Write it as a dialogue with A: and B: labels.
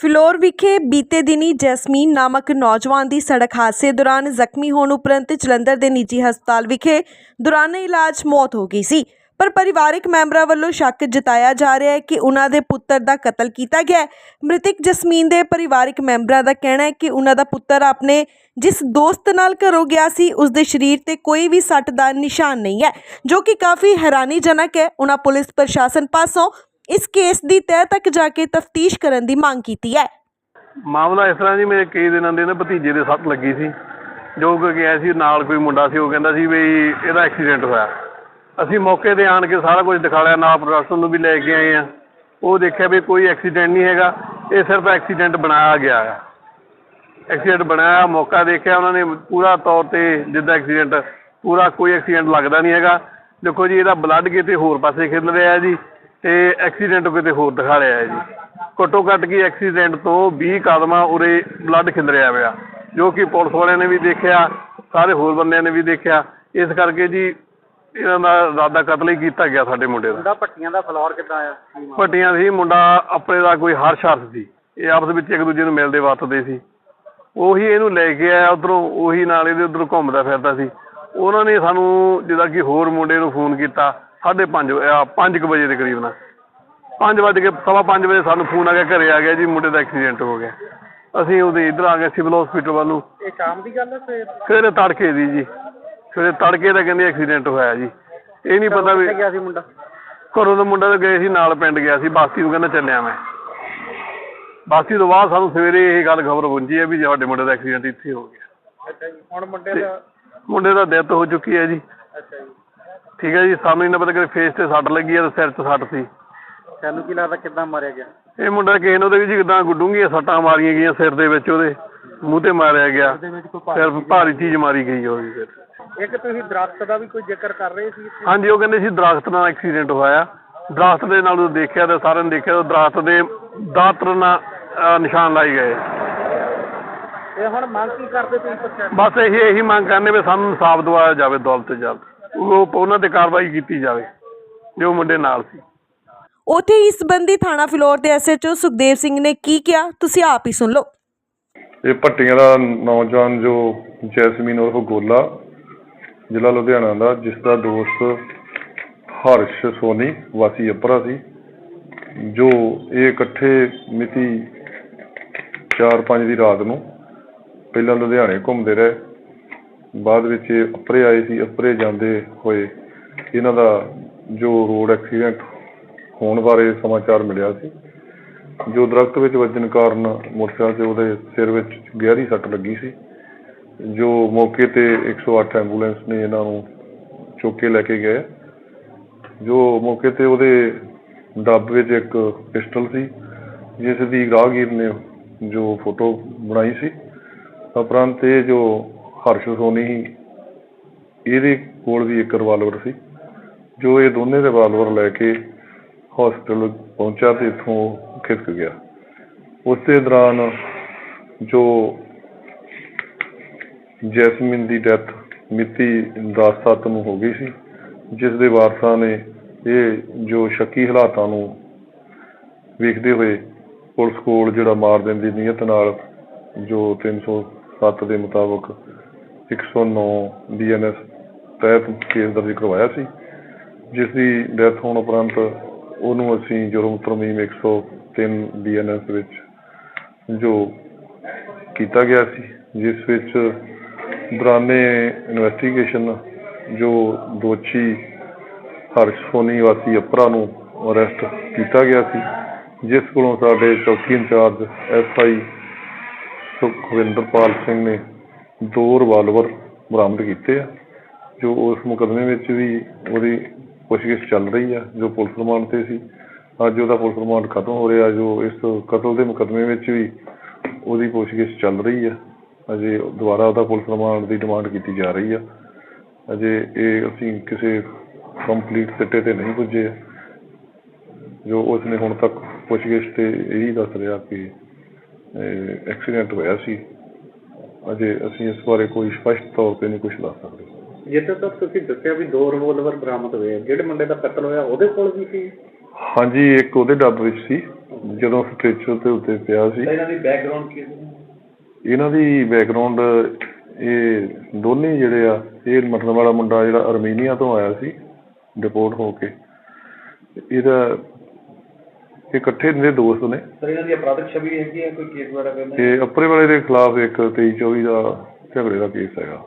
A: ਫਿਲੌਰ ਵਿਖੇ ਬੀਤੇ ਦਿਨੀ ਜੈਸਮੀਨ ਨਾਮਕ ਨੌਜਵਾਨ ਦੀ ਸੜਕ ਹਾਦਸੇ ਦੌਰਾਨ ਜ਼ਖਮੀ ਹੋਣ ਉਪਰੰਤ ਜਲੰਧਰ ਦੇ ਨਿੱਜੀ ਹਸਪਤਾਲ ਵਿਖੇ ਦੌਰਾਨ ਇਲਾਜ ਮੌਤ ਹੋ ਗਈ ਸੀ। ਪਰ ਪਰਿਵਾਰਕ ਮੈਂਬਰਾਂ ਵੱਲੋਂ ਸ਼ੱਕ ਜਤਾਇਆ ਜਾ ਰਿਹਾ ਹੈ ਕਿ ਉਹਨਾਂ ਦੇ ਪੁੱਤਰ ਦਾ ਕਤਲ ਕੀਤਾ ਗਿਆ ਹੈ। ਮ੍ਰਿਤਕ ਜਸਮੀਨ ਦੇ ਪਰਿਵਾਰਕ ਮੈਂਬਰਾਂ ਦਾ ਕਹਿਣਾ ਹੈ ਕਿ ਉਹਨਾਂ ਦਾ ਪੁੱਤਰ ਆਪਣੇ ਜਿਸ ਦੋਸਤ ਨਾਲ ਘਰੋਂ ਗਿਆ ਸੀ, ਉਸ ਦੇ ਸਰੀਰ ਤੇ ਕੋਈ ਵੀ ਸੱਟ ਦਾ ਨਿਸ਼ਾਨ ਨਹੀਂ ਹੈ, ਜੋ ਕਿ ਕਾਫੀ ਹੈਰਾਨੀਜਨਕ ਹੈ। ਉਹਨਾਂ ਪੁਲਿਸ ਪ੍ਰਸ਼ਾਸਨ ਪਾਸੋਂ ਇਸ ਕੇਸ ਦੀ ਤਹਿ ਤੱਕ ਜਾ ਕੇ ਤਫਤੀਸ਼ ਕਰਨ ਦੀ ਮੰਗ ਕੀਤੀ ਹੈ।
B: ਮਾਮਲਾ ਇਸ ਤਰ੍ਹਾਂ ਜੀ, ਮੇਰੇ ਕਈ ਦਿਨਾਂ ਦੇ ਨਾ ਭਤੀਜੇ ਦੇ ਸੱਟ ਲੱਗੀ ਸੀ। ਜੋ ਕਿ ਗਿਆ ਸੀ, ਨਾਲ ਕੋਈ ਮੁੰਡਾ ਸੀ, ਉਹ ਕਹਿੰਦਾ ਸੀ ਵੀ ਇਹਦਾ ਐਕਸੀਡੈਂਟ ਹੋਇਆ। ਅਸੀਂ ਮੌਕੇ ਤੇ ਆਣ ਕੇ ਸਾਰਾ ਕੁਝ ਦਿਖਾ ਲਿਆ ਨਾਲ ਪ੍ਰਸ਼ਾਸਨ ਨੂੰ ਵੀ ਲੈ ਕੇ ਆਏ ਆ। ਉਹ ਦੇਖਿਆ ਵੀ ਕੋਈ ਐਕਸੀਡੈਂਟ ਨਹੀਂ ਹੈਗਾ, ਇਹ ਸਿਰਫ ਐਕਸੀਡੈਂਟ ਬਣਾਇਆ ਗਿਆ ਹੈ ਐਕਸੀਡੈਂਟ ਬਣਾਇਆ, ਮੌਕਾ ਦੇਖਿਆ, ਉਹਨਾਂ ਨੇ ਪੂਰਾ ਤੌਰ ਤੇ ਜਿੱਦਾਂ ਐਕਸੀਡੈਂਟ, ਪੂਰਾ ਕੋਈ ਐਕਸੀਡੈਂਟ ਲੱਗਦਾ ਨਹੀਂ ਹੈਗਾ। ਦੇਖੋ ਜੀ, ਇਹਦਾ ਬਲੱਡ ਕਿਤੇ ਹੋਰ ਪਾਸੇ ਖਿਲ ਰਿਹਾ ਜੀ। ਤੇ ਐਕਸੀਡੈਂਟ ਕਿਤੇ ਹੋਰ ਦਿਖਾ ਰਿਹਾ ਹੈ ਜੀ। ਘੱਟੋ ਘੱਟ ਕੀ ਐਕਸੀਡੈਂਟ ਤੋਂ 20 ਕਦਮਾਂ ਉਰੇ ਬਲੱਡ ਖਿਲ ਰਿਹਾ ਪਿਆ ਜੋ ਕਿ ਪੁਲਿਸ ਵਾਲਿਆਂ ਨੇ ਵੀ ਦੇਖਿਆ ਸਾਰੇ ਹੋਰ ਬੰਦਿਆਂ ਨੇ ਵੀ ਦੇਖਿਆ। ਇਸ ਕਰਕੇ ਜੀ ਇਹਨਾਂ ਦਾ ਇਰਾਦਾ ਕਤਲ ਹੀ ਕੀਤਾ ਗਿਆ ਸਾਡੇ ਮੁੰਡੇ ਦਾ।
C: ਮੁੰਡਾ ਪੱਟੀਆਂ ਦਾ ਫਲੋਰ ਕਿੱਦਾਂ ਆਇਆ?
B: ਪੱਟੀਆਂ ਸੀ ਮੁੰਡਾ ਆਪਣੇ ਦਾ ਕੋਈ ਹਰ ਸ਼ਰਤ ਸੀ। ਇਹ ਆਪਸ ਵਿੱਚ ਇੱਕ ਦੂਜੇ ਨੂੰ ਮਿਲਦੇ ਵਰਤਦੇ ਸੀ। ਉਹੀ ਇਹਨੂੰ ਲੈ ਕੇ ਆਇਆ ਉਧਰੋਂ ਉਹੀ ਨਾਲ ਇਹਦੇ ਉਧਰ ਘੁੰਮਦਾ ਫਿਰਦਾ ਸੀ। ਉਹਨਾਂ ਨੇ ਸਾਨੂੰ ਜਿੱਦਾਂ ਕਿ ਹੋਰ ਮੁੰਡੇ ਨੂੰ ਫੋਨ ਕੀਤਾ 5:30 5 ਵਜੇ ਦੇ ਕਰੀਬ ਨਾਲ 5 ਵਜੇ ਕੇ ਸਵਾ ਪੰਜ ਵਜੇ ਸਾਨੂੰ ਫੋਨ ਆ ਗਿਆ ਘਰੇ ਆ ਗਿਆ ਜੀ ਮੁੰਡੇ ਦਾ ਐਕਸੀਡੈਂਟ ਹੋ ਗਿਆ। ਅਸੀਂ ਉਹਦੇ ਇੱਧਰ ਆ ਗਏ ਸਿਵਲ ਹਸਪੀਟਲ ਵੱਲ ਨੂੰ।
C: ਇਹ ਸ਼ਾਮ ਦੀ ਗੱਲ ਹੈ ਸਵੇਰ
B: ਸਵੇਰੇ ਤੜਕੇ ਦੀ ਜੀ। ਸਵੇਰੇ ਤੜਕੇ ਦਾ ਕਹਿੰਦੇ ਐਕਸੀਡੈਂਟ ਹੋਇਆ ਜੀ। ਇਹ ਨਹੀਂ ਪਤਾ ਵੀ
C: ਗਿਆ ਸੀ ਮੁੰਡਾ?
B: ਘਰੋਂ ਦਾ ਮੁੰਡਾ ਤਾਂ ਗਏ ਸੀ ਨਾਲ ਪਿੰਡ ਗਿਆ ਸੀ। ਬਾਸਤੀ ਨੂੰ ਕਹਿੰਦਾ ਚੱਲਿਆ ਮੈਂ। ਬਾਸਤੀ ਤੋਂ ਬਾਅਦ ਸਾਨੂੰ ਸਵੇਰੇ ਇਹ ਗੱਲ ਖਬਰ ਪਹੁੰਚੀ ਹੈ ਵੀ ਤੁਹਾਡੇ ਮੁੰਡੇ ਦਾ ਐਕਸੀਡੈਂਟ ਇੱਥੇ ਹੋ ਗਿਆ।
C: ਅੱਛਾ ਜੀ ਹੁਣ ਮੁੰਡੇ ਦਾ
B: ਮੁੰਡੇ ਦਾ ਡੈਥ ਹੋ ਚੁੱਕੀ ਹੈ ਜੀ।
C: ਅੱਛਾ ਜੀ।
B: ਠੀਕ ਹੈ ਜੀ ਸਾਨੂੰ ਇਹਨਾਂ ਪਤਾ ਕਿ ਫੇਸ ਤੇ ਸੱਟ ਲੱਗੀ ਹੈ ਤੇ ਸਿਰ 'ਚ ਸੱਟ ਸੀ।
C: ਤੁਹਾਨੂੰ ਕੀ ਲੱਗਦਾ ਕਿੱਦਾਂ ਮਾਰਿਆ ਗਿਆ?
B: ਇਹ ਮੁੰਡਾ ਕਿਸੇ ਨੇ ਵੀ ਜੀ ਕਿਦਾਂ ਗੁੱਡੂੰਗੀਆਂ ਸੱਟਾਂ ਮਾਰੀਆਂ ਗਈਆਂ ਸਿਰ ਦੇ ਵਿੱਚ ਉਹਦੇ ਮੂੰਹ ਤੇ ਮਾਰਿਆ ਗਿਆ।
C: ਉਹਦੇ ਵਿੱਚ ਕੋਈ
B: ਸਿਰ ਭਾਰੀ ਚੀਜ਼ ਮਾਰੀ ਗਈ ਹੋਈ ਫਿਰ
C: ਇੱਕ ਤੁਸੀਂ ਦਰਖਤ ਦਾ ਵੀ ਕੋਈ ਜ਼ਿਕਰ ਕਰ ਰਹੇ ਸੀ
B: ਹਾਂਜੀ ਉਹ ਕਹਿੰਦੇ ਸੀ ਦਰਖਤ ਨਾਲ ਐਕਸੀਡੈਂਟ ਹੋਇਆ। ਦਰਖਤ ਦੇ ਨਾਲ ਉਹ ਦੇਖਿਆ ਤੇ ਸਾਰਿਆਂ ਨੇ ਦੇਖਿਆ ਉਹ ਦਰਖਤ ਦੇ ਦਾਤਰ ਨਾਲ ਅਹ, ਨਿਸ਼ਾਨ ਲਾਏ ਗਏ।
C: ਇਹ ਹੁਣ ਮੰਗ ਕੀ ਕਰਦੇ ਤੁਸੀਂ ਪ੍ਰਸ਼ਾਸਨ
B: ਬਸ ਇਹ ਇਹੀ ਮੰਗ ਕਰਨੇ ਵੀ ਸਾਨੂੰ ਇਨਸਾਫ ਦਿਵਾਇਆ ਜਾਵੇ ਦੌਲਤ ਤੇ ਜਲਦ ਉਹ ਉਹਨਾਂ ਤੇ ਕਾਰਵਾਈ ਕੀਤੀ ਜਾਵੇ ਜੋ ਮੁੰਡੇ ਨਾਲ ਸੀ।
A: ਉੱਥੇ ਇਸ ਸੰਬੰਧੀ ਥਾਣਾ ਫਿਲੌਰ ਦੇ ਐਸਐਚਓ ਸੁਖਦੇਵ ਸਿੰਘ ਨੇ ਕੀ ਕਿਹਾ? ਤੁਸੀਂ ਆਪ ਹੀ ਸੁਣ ਲਓ।
D: ਇਹ ਭੱਟੀਆਂ ਦਾ ਨੌਜਵਾਨ ਜੋ ਜੈਸਮੀਨ ਉਰਫ ਗੋਲਾ ਜ਼ਿਲ੍ਹਾ ਲੁਧਿਆਣਾ ਦਾ ਜਿਸ ਦਾ ਦੋਸਤ ਹਰਸ਼ ਸੋਨੀ ਵਾਸੀ ਅਪਰਾ ਸੀ ਜੋ ਇਹ ਇਕੱਠੇ ਮਿਤੀ 4-5 ਦੀ ਰਾਤ ਨੂੰ ਪਹਿਲਾਂ ਲੁਧਿਆਣੇ ਘੁੰਮਦੇ ਰਹੇ। ਬਾਅਦ ਵਿੱਚ ਇਹ ਅੱਪਰੇ ਆਏ ਸੀ ਅੱਪਰੇ ਜਾਂਦੇ ਹੋਏ ਇਹਨਾਂ ਦਾ ਜੋ ਰੋਡ ਐਕਸੀਡੈਂਟ ਹੋਣ ਬਾਰੇ ਸਮਾਚਾਰ ਮਿਲਿਆ ਸੀ, ਜੋ ਦਰੱਖਤ ਵਿੱਚ ਵੱਜਣ ਕਾਰਨ ਮੋਟਰਸਾਈਕਲ ਤੇ ਉਹਦੇ ਸਿਰ ਵਿੱਚ ਗਹਿਰੀ ਸੱਟ ਲੱਗੀ ਸੀ, ਜੋ ਮੌਕੇ ਤੇ 108 ਐਂਬੂਲੈਂਸ ਨੇ ਇਹਨਾਂ ਨੂੰ ਚੁੱਕ ਕੇ ਲੈ ਕੇ ਗਏ। ਜੋ ਮੌਕੇ ਤੇ ਉਹਦੇ ਡੱਬ ਵਿੱਚ ਇੱਕ ਪਿਸਟਲ ਸੀ, ਜਿਸ ਦੀ ਰਾਹਗੀਰ ਨੇ ਜੋ ਫੋਟੋ ਬਣਾਈ ਸੀ ਉਪਰੰਤ ਇਹ ਜੋ ਹਰਸ਼ ਸੋਨੀ ਇਹਦੇ ਕੋਲ ਵੀ ਇੱਕ ਰਿਵਾਲਵਰ ਸੀ, ਜੋ ਇਹ ਦੋਨੇ ਰਿਵਾਲਵਰ ਲੈ ਕੇ ਹੋਸਪਿਟਲ ਪਹੁੰਚਿਆ ਅਤੇ ਇੱਥੋਂ ਖਿਸਕ ਗਿਆ। ਉਸੇ ਦੌਰਾਨ ਜੋ ਜੈਸਮੀਨ ਦੀ ਡੈਥ ਮਿਤੀ 10/7 ਨੂੰ ਹੋ ਗਈ ਸੀ, ਜਿਸ ਦੇ ਵਾਰਸਾਂ ਨੇ ਇਹ ਜੋ ਸ਼ੱਕੀ ਹਾਲਾਤਾਂ ਨੂੰ ਵੇਖਦੇ ਹੋਏ ਪੁਲਿਸ ਕੋਲ ਜਿਹੜਾ ਮਾਰ ਦੇਣ ਦੀ ਨੀਅਤ ਨਾਲ ਜੋ 307 ਦੇ ਮੁਤਾਬਕ 109 ਬੀਐਨਐਸ ਤਹਿਤ ਕੇਸ ਦਰਜ ਕਰਵਾਇਆ ਸੀ ਜਿਸ ਦੀ ਡੈਥ ਹੋਣ ਉਪਰੰਤ ਉਹਨੂੰ ਅਸੀਂ ਜੁਰਮ ਤਰਮੀਮ 103 ਬੀਐਨਐਸ ਵਿੱਚ ਜੋ ਕੀਤਾ ਗਿਆ ਸੀ, ਜਿਸ ਵਿੱਚ ਦੌਰਾਨੇ ਇਨਵੈਸਟੀਗੇਸ਼ਨ ਜੋ ਦੋਸ਼ੀ ਹਰਸ਼ ਸੋਨੀ ਵਾਸੀ ਅਪਰਾ ਨੂੰ ਅਰੈਸਟ ਕੀਤਾ ਗਿਆ ਸੀ, ਜਿਸ ਕੋਲੋਂ ਸਾਡੇ ਚੌਕੀ ਇੰਚਾਰਜ ਐਸਆਈ ਸੁਖਵਿੰਦਰਪਾਲ ਸਿੰਘ ਨੇ ਦੋ ਰਿਵਾਲਵਰ ਬਰਾਮਦ ਕੀਤੇ ਆ, ਜੋ ਉਸ ਮੁਕੱਦਮੇ ਵਿੱਚ ਵੀ ਉਹਦੀ ਪੁੱਛਗਿੱਛ ਚੱਲ ਰਹੀ ਆ, ਜੋ ਪੁਲਿਸ ਰਿਮਾਂਡ ਤੇ ਸੀ। ਅੱਜ ਉਹਦਾ ਪੁਲਿਸ ਰਿਮਾਂਡ ਖਤਮ ਹੋ ਰਿਹਾ, ਜੋ ਇਸ ਕਤਲ ਦੇ ਮੁਕੱਦਮੇ ਵਿੱਚ ਵੀ ਉਹਦੀ ਪੁੱਛਗਿੱਛ ਚੱਲ ਰਹੀ ਆ। ਅਜੇ ਦੁਬਾਰਾ ਉਹਦਾ ਪੁਲਿਸ ਰਿਮਾਂਡ ਦੀ ਡਿਮਾਂਡ ਕੀਤੀ ਜਾ ਰਹੀ ਆ। ਅਜੇ ਇਹ ਅਸੀਂ ਕਿਸੇ ਕੰਪਲੀਟ ਸਿੱਟੇ ਤੇ ਨਹੀਂ ਪੁੱਜੇ। ਜੋ ਉਸਨੇ ਹੁਣ ਤੱਕ ਪੁੱਛਗਿੱਛ ਤੇ ਇਹੀ ਦੱਸ ਰਿਹਾ ਕਿ ਐਕਸੀਡੈਂਟ ਹੋਇਆ ਸੀ। ਅਜੇ ਅਸੀਂ ਇਸ ਬਾਰੇ ਕੋਈ ਸਪਸ਼ਟ ਤੌਰ ਤੇ ਨਹੀਂ ਕੁਝ ਦੱਸ ਸਕਦੇ।
C: ਜਿੱਥੇ ਤੱਕ ਤੁਸੀਂ ਦੱਸਿਆ ਵੀ ਦੋ ਰਿਵੋਲਵਰ ਬਰਾਮਦ ਹੋਏ ਆ ਜਿਹੜੇ ਮੁੰਡੇ ਦਾ ਕਤਲ ਹੋਇਆ ਉਹਦੇ ਕੋਲ ਵੀ ਸੀ?
D: ਹਾਂਜੀ ਇੱਕ ਉਹਦੇ ਡੱਬ ਵਿੱਚ ਸੀ ਜਦੋਂ ਸਟ੍ਰੈਚਰ ਦੇ ਉੱਤੇ ਪਿਆ ਸੀ।
E: ਇਹਨਾਂ ਦੀ ਬੈਕਗ੍ਰਾਉਂਡ ਕੀ ਸੀ?
D: ਇਹਨਾਂ ਦੀ ਬੈਕਗ੍ਰਾਉਂਡ ਇਹ ਦੋਨੇ ਜਿਹੜੇ ਆ ਇਹ ਮਤਲਬ ਵਾਲਾ ਮੁੰਡਾ ਜਿਹੜਾ ਅਰਮੀਨੀਆ ਤੋਂ ਆਇਆ ਸੀ ਡਿਪੋਰਟ ਹੋ ਕੇ। ਇਹਦਾ ਇਹ ਇਕੱਠੇ ਦੇ ਦੋਸਤ ਨੇ।
E: ਸਰ ਇਹਨਾਂ ਦੀ ਅਪਰਾਧਿਕ ਛਵੀ ਹੈਗੀ ਹੈ ਕੋਈ ਕੇਸ ਵਗੈਰਾ ਕਰਨਾ
D: ਤੇ ਅੱਪਰੇ ਵਾਲੇ ਦੇ ਖਿਲਾਫ ਇੱਕ 23 24 ਦਾ ਝਗੜੇ ਦਾ ਕੇਸ ਹੈਗਾ।